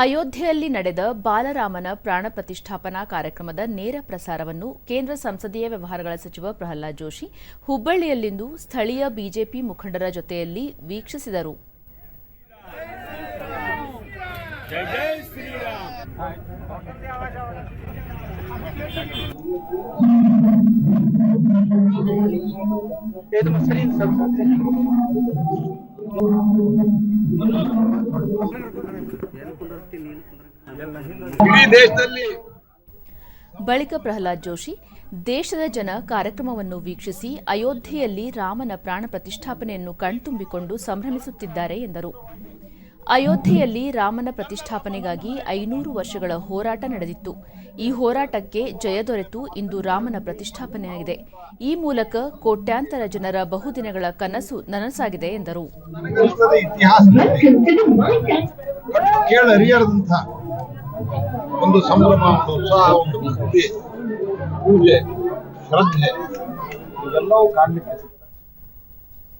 ಅಯೋಧ್ಯೆಯಲ್ಲಿ ನಡೆದ ಬಾಲರಾಮನ ಪ್ರಾಣ ಪ್ರತಿಷ್ಠಾಪನಾ ಕಾರ್ಯಕ್ರಮದ ನೇರ ಪ್ರಸಾರವನ್ನು ಕೇಂದ್ರ ಸಂಸದೀಯ ವ್ಯವಹಾರಗಳ ಸಚಿವ ಪ್ರಹ್ಲಾದ್ ಜೋಶಿ ಹುಬ್ಬಳ್ಳಿಯಲ್ಲಿಂದು ಸ್ಥಳೀಯ ಬಿಜೆಪಿ ಮುಖಂಡರ ಜೊತೆಯಲ್ಲಿ ವೀಕ್ಷಿಸಿದರು. ಬಳಿಕ ಪ್ರಹ್ಲಾದ್ ಜೋಶಿ ದೇಶದ ಜನ ಕಾರ್ಯಕ್ರಮವನ್ನು ವೀಕ್ಷಿಸಿ ಅಯೋಧ್ಯೆಯಲ್ಲಿ ರಾಮನ ಪ್ರಾಣ ಪ್ರತಿಷ್ಠಾಪನೆಯನ್ನು ಕಣ್ತುಂಬಿಕೊಂಡು ಸಂಭ್ರಮಿಸುತ್ತಿದ್ದಾರೆ ಎಂದರು. ಅಯೋಧ್ಯೆಯಲ್ಲಿ ರಾಮನ ಪ್ರತಿಷ್ಠಾಪನೆಗಾಗಿ ಐನೂರು ವರ್ಷಗಳ ಹೋರಾಟ ನಡೆದಿತ್ತು. ಈ ಹೋರಾಟಕ್ಕೆ ಜಯ ದೊರೆತು ಇಂದು ರಾಮನ ಪ್ರತಿಷ್ಠಾಪನೆಯಾಗಿದೆ. ಈ ಮೂಲಕ ಕೋಟ್ಯಾಂತರ ಜನರ ಬಹುದಿನಗಳ ಕನಸು ನನಸಾಗಿದೆ ಎಂದರು. ಒಂದು ಸಂಭ್ರಮ, ಒಂದು ಉತ್ಸಾಹ, ಒಂದು ಭಕ್ತಿ, ಪೂಜೆ, ಶ್ರದ್ಧೆ, ಇವೆಲ್ಲವೂ ಕಾಣಲಿಕ್ಕೆ